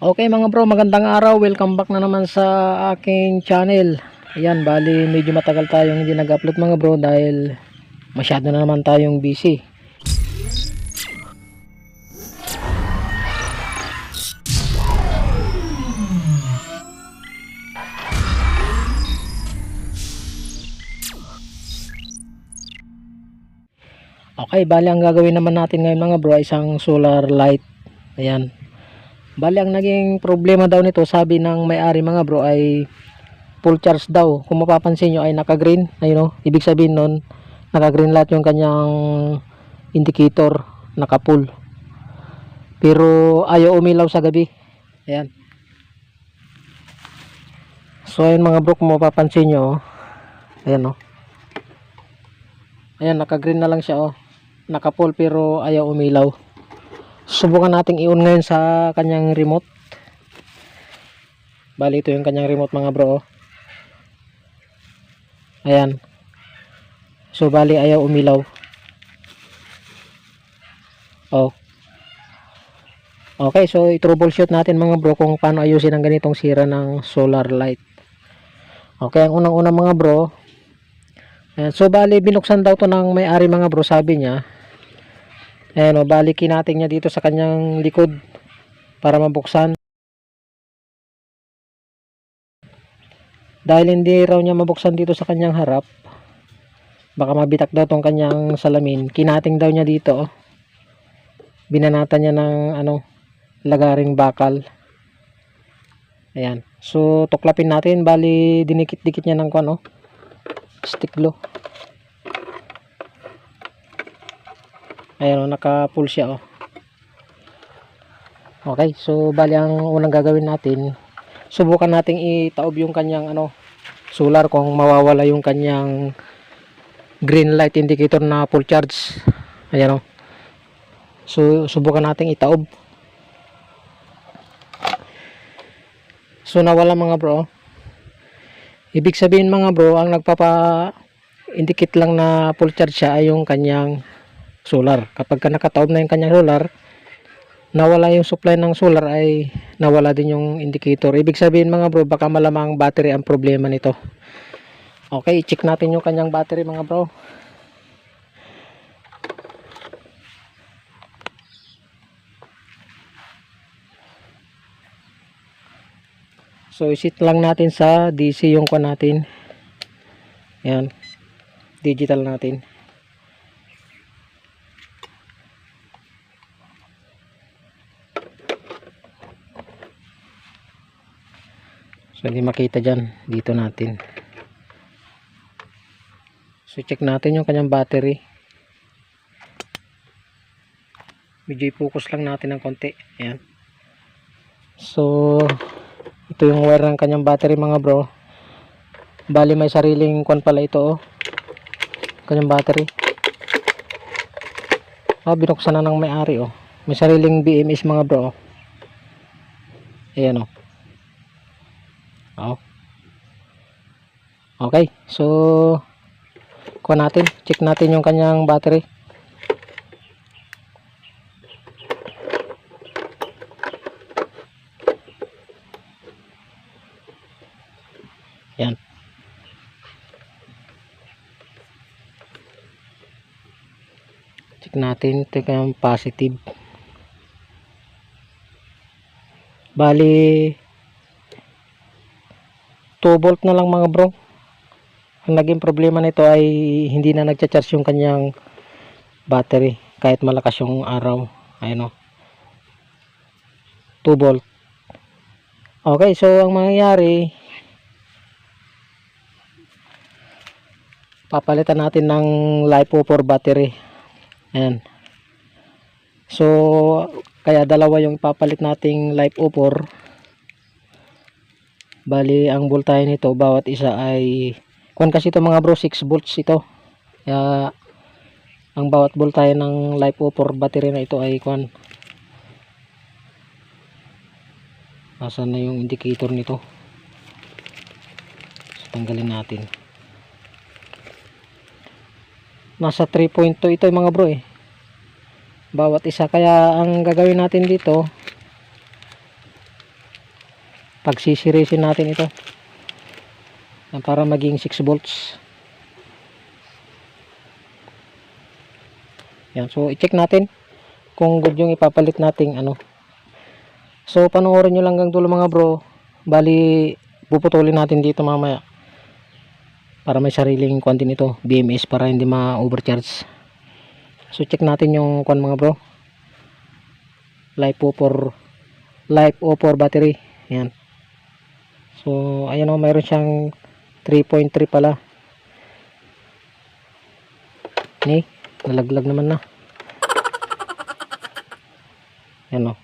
Okay mga bro, magandang araw. Welcome back na naman sa aking channel. Ayan, bali medyo matagal tayong hindi nag-upload mga bro dahil masyado na naman tayong busy. Okay, bali ang gagawin naman natin ngayon mga bro isang solar light. Ayan. Bali ang naging problema daw nito sabi ng may-ari mga bro ay full charge daw. Kung mapapansin nyo ay naka-green. Ayun o. Ibig sabihin nun naka-green lahat yung kanyang indicator. Naka-full. Pero ayaw umilaw sa gabi. Ayan. So ayun mga bro kung mapapansin nyo. oh. Ayan o. Ayan naka-green na lang siya o. Naka-full pero ayaw umilaw subukan nating i-on ngayon sa kanyang remote. Bali ito yung kanyang remote mga bro oh. ayan. So bali ayaw umilaw. Oh. Okay so i-troubleshoot natin mga bro kung paano ayusin ang ganitong sira ng solar light. Okay ang unang unang mga bro. Ayan, so bali binuksan daw to ng may-ari mga bro sabi niya Ayan o, balikin natin niya dito sa kanyang likod para mabuksan. Dahil hindi raw niya mabuksan dito sa kanyang harap, baka mabitak daw tong kanyang salamin. Kinating daw niya dito. oh. Binanatan niya ng ano, lagaring bakal. Ayan. So, tuklapin natin. Bali, dinikit-dikit niya ng ano, stick glue. Ayan o, naka-full siya o. Okay, so bali ang unang gagawin natin, subukan nating itaob yung kanyang ano, solar kung mawawala yung kanyang green light indicator na full charge. Ayan o. So, subukan nating itaob. So, nawala mga bro. Ibig sabihin mga bro, ang nagpapa indicate lang na full charge siya ay yung kanyang solar. Kapag ka nakataob na yung kanyang solar, nawala yung supply ng solar ay nawala din yung indicator. Ibig sabihin mga bro, baka malamang battery ang problema nito. Okay, check natin yung kanyang battery mga bro. So, isit lang natin sa DC yung kwa natin. Yan. Digital natin. So makita dyan. Dito natin. So check natin yung kanyang battery. Medyo i-focus lang natin ng konti. Ayan. So ito yung wire ng kanyang battery mga bro. Bali may sariling kwan pala ito oh. Kanyang battery. Ah, binuksan na ng may-ari oh. May sariling BMS mga bro. oh. Ayan oh. Oh. Okay, so kuha natin, check natin yung kanyang battery. Yan. Check natin ito yung positive. Bali 2 volt na lang mga bro. Ang naging problema nito ay hindi na nagcha-charge yung kanyang battery kahit malakas yung araw. Ayun o 2 volt okay so ang mangyayari papalitan natin ng LiPo 4 battery. Ayan. So kaya dalawa yung papalit nating LiPo 4 Bali, ang voltahe nito, bawat isa ay, kung kasi ito mga bro, 6 volts ito. Kaya, ang bawat voltahe ng LiPo 4 battery na ito ay, kwan, Nasaan na yung indicator nito? So, tanggalin natin. Nasa 3.2 ito mga bro eh. Bawat isa. Kaya ang gagawin natin dito, pagsisirisin natin ito. Yan, para maging 6 volts. Yan so i-check natin kung good yung ipapalit nating ano. So panoorin nyo lang hanggang dulo mga bro. Bali puputulin natin dito mamaya para may sariling kwan din ito BMS para hindi ma-overcharge. So check natin yung kwan mga bro. Life o for life o for battery. Yan so ayan o mayroon siyang 3.3 pala. Ni nalaglag naman na. Yan o.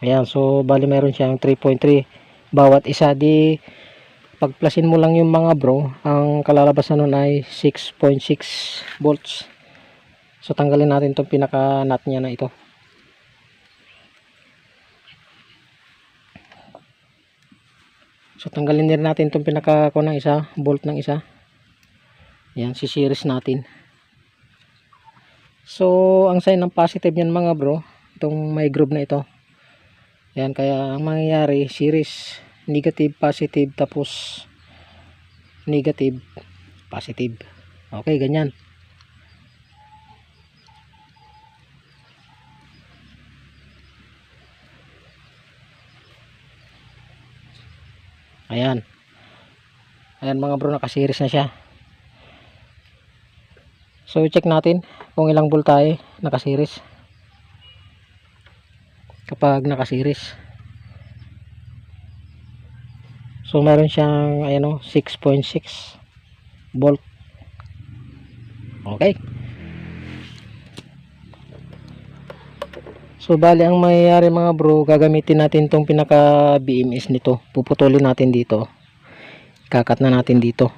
Ayan so bali mayroon siyang 3.3 bawat isa di pagplasin mo lang yung mga bro ang kalalabasan nun ay 6.6 volts. So tanggalin natin itong pinaka nut niya na ito so tanggalin din natin itong pinaka ko ng isa bolt ng isa. Yan si series natin. So ang sign ng positive yan mga bro itong may groove na ito. Yan kaya ang mangyayari series negative positive tapos negative positive. Okay ganyan ayan ayan mga bro nakasiris na siya so check natin kung ilang voltahe nakasiris kapag nakasiris So meron siyang ayan o 6.6 volt. Okay. So bali ang mangyayari mga bro, gagamitin natin tong pinaka BMS nito. Puputulin natin dito. Kakat na natin dito.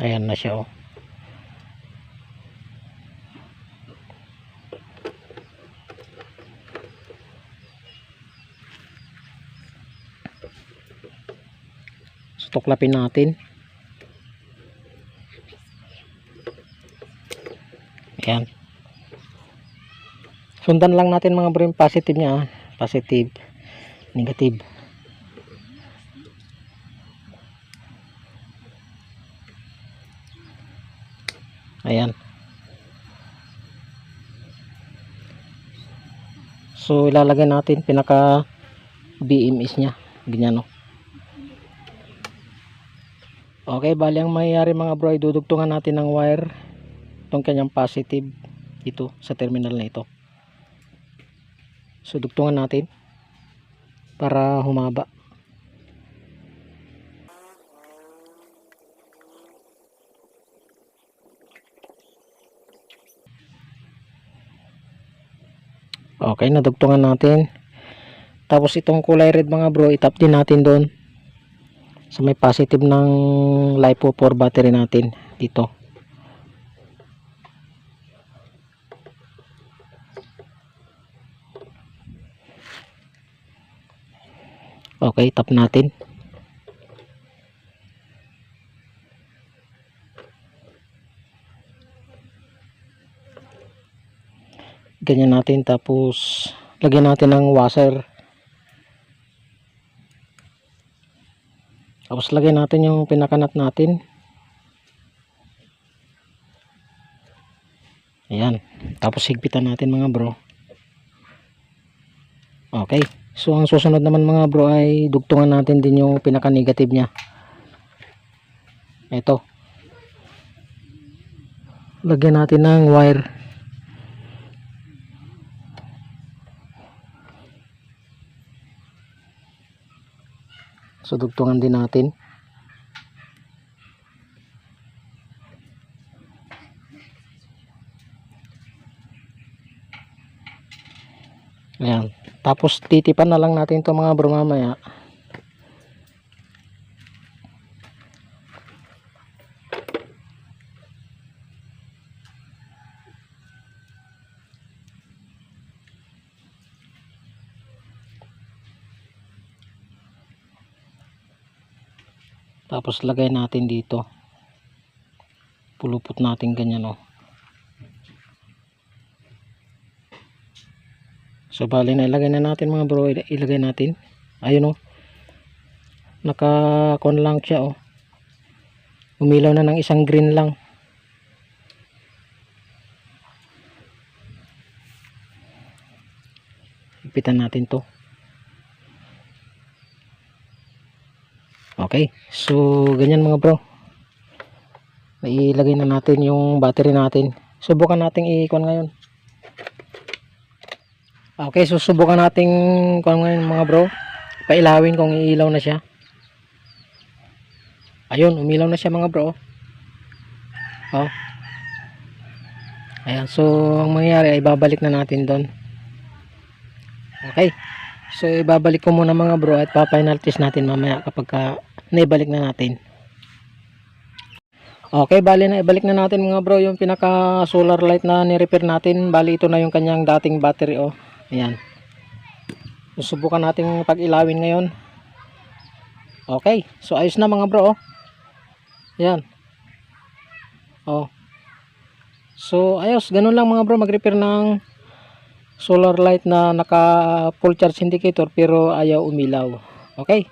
Ayan na siya oh. So tuklapin natin. Ayan. Sundan lang natin mga bro yung positive niya. ah. Positive. Negative. Ayan. So ilalagay natin pinaka BMS niya. Ganyan no. Okay, bali ang mangyayari mga bro, ay dudugtungan natin ng wire itong kanyang positive dito sa terminal na ito. So dugtungan natin para humaba. Okay, nadugtungan natin. Tapos itong kulay red mga bro, itap din natin doon. Sa may positive ng LiPo 4 battery natin dito. Okay, tap natin. Ganyan natin tapos lagyan natin ng washer. Tapos lagyan natin yung pinakanat natin. Ayan. Tapos higpitan natin mga bro. Okay. So ang susunod naman mga bro ay dugtungan natin din yung pinaka negative niya. Ito. Lagyan natin ng wire. So dugtungan din natin. Ayan. Tapos titipan na lang natin to mga bro mamaya. Tapos lagay natin dito. Pulupot natin ganyan oh. So bali na ilagay na natin mga bro, Il- ilagay natin. Ayun oh. Naka kon lang siya oh. Umilaw na ng isang green lang. Ipitan natin to. Okay. So ganyan mga bro. Ilagay na natin yung battery natin. Subukan nating i-on ngayon. Okay, susubukan nating kung ngayon mga bro. Pailawin kung iilaw na siya. Ayun, umilaw na siya mga bro. Oh. Ayan, so ang mangyayari ay babalik na natin doon. Okay. So ibabalik ko muna mga bro at pa-final test natin mamaya kapag ka naibalik na natin. Okay, bali na ibalik na natin mga bro yung pinaka solar light na ni-repair natin. Bali ito na yung kanyang dating battery oh. Ayan. Susubukan nating pag-ilawin ngayon. Okay. So ayos na mga bro. Oh. Ayan. Oh. So ayos. Ganun lang mga bro. Mag-repair ng solar light na naka full charge indicator pero ayaw umilaw. Okay.